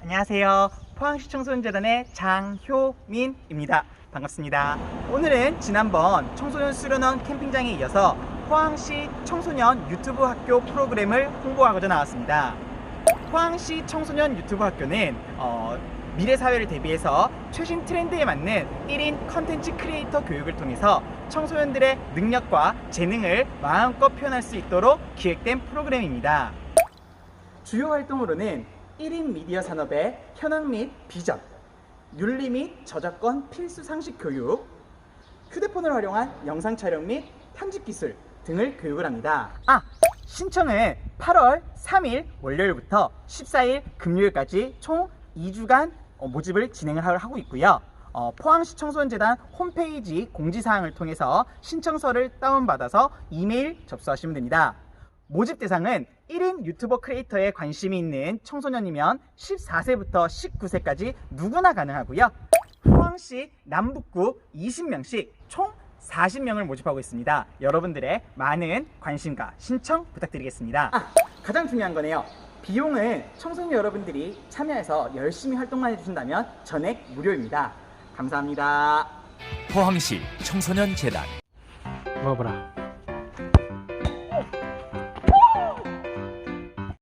안녕하세요. 포항시 청소년재단의 장효민입니다. 반갑습니다. 오늘은 지난번 청소년 수련원 캠핑장에 이어서 포항시 청소년 유튜브 학교 프로그램을 홍보하고자 나왔습니다. 포항시 청소년 유튜브 학교는 어, 미래 사회를 대비해서 최신 트렌드에 맞는 1인 컨텐츠 크리에이터 교육을 통해서 청소년들의 능력과 재능을 마음껏 표현할 수 있도록 기획된 프로그램입니다. 주요 활동으로는 1인 미디어 산업의 현황 및 비전, 윤리 및 저작권 필수 상식 교육, 휴대폰을 활용한 영상 촬영 및 편집 기술 등을 교육을 합니다. 아, 신청은 8월 3일 월요일부터 14일 금요일까지 총 2주간 어, 모집을 진행을 하- 하고 있고요. 어, 포항시 청소년재단 홈페이지 공지사항을 통해서 신청서를 다운받아서 이메일 접수하시면 됩니다. 모집 대상은 1인 유튜버 크리에이터에 관심이 있는 청소년이면 14세부터 19세까지 누구나 가능하고요. 포항시 남북구 20명씩 총 40명을 모집하고 있습니다. 여러분들의 많은 관심과 신청 부탁드리겠습니다. 아, 가장 중요한 거네요. 비용은 청소년 여러분들이 참여해서 열심히 활동만 해주신다면 전액 무료입니다. 감사합니다. 포항시 청소년 재단 먹어보라.